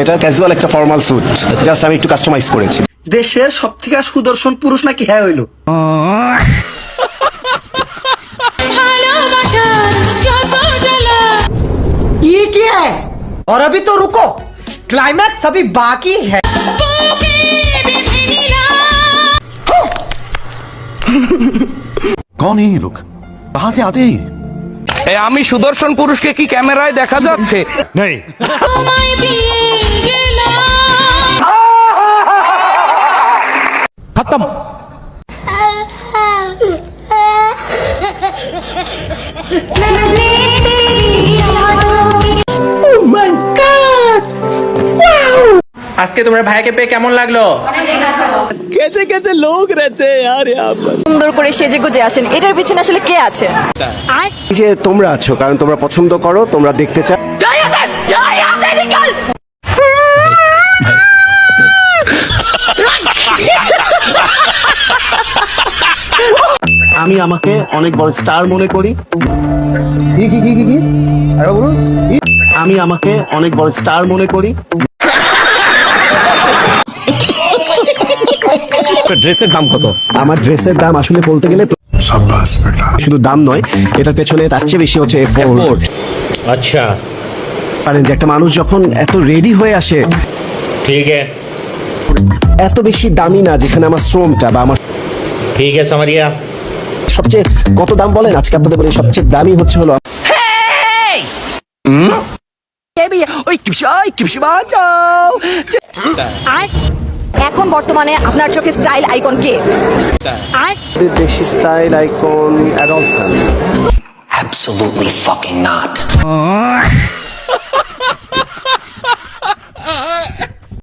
এটা ক্যাজুয়াল একটা formal sweet just আমি একটু কাস্টমাইজ করেছি দেশের সব থেকে সুদর্শন পুরুষ নাকি হ্যাঁ হইলো ভালোবাসার যত জ্বালা ये क्या है और अभी तो रुको क्लाइमैक्स अभी बाकी है বুকে বেঁধে নিলাম कौन है ये लोग कहाँ से आते हैं ये? এ, আমি সুদর্শন পুরুষকে কি ক্যামেরায় দেখা যাচ্ছে তোমায় খতম। oh আজকে তোমার ভাইকে পেয়ে কেমন লাগল? কেসে কেসে লোক রেতে আর সুন্দর করে সেজে গুজে আসেন। এটার পিছনে আসলে কে আছে? যে তোমরা আছো কারণ তোমরা পছন্দ করো তোমরা দেখতে চাও। আমি আমাকে অনেক বড় স্টার মনে করি। আমি আমাকে অনেক বড় স্টার মনে করি। ড্রেসের দাম কত? আমার ড্রেসের দাম আসলে বলতে গেলে শুধু দাম নয় এটার পেছনে তার চেয়ে বেশি হচ্ছে আচ্ছা। পারেন যে একটা মানুষ যখন এত রেডি হয়ে আসে ঠিক আছে এত বেশি দামি না যেখানে আমার শ্রমটা বা আমার ঠিক আছে আমারিয়া সবচেয়ে কত দাম বলেন? আজকে আপনাদের বলি সবচেয়ে দামি হচ্ছে হলো এখন বর্তমানে আপনার চোখে স্টাইল আইকন কে? দেশি style icon Adolf Khan Absolutely fucking not.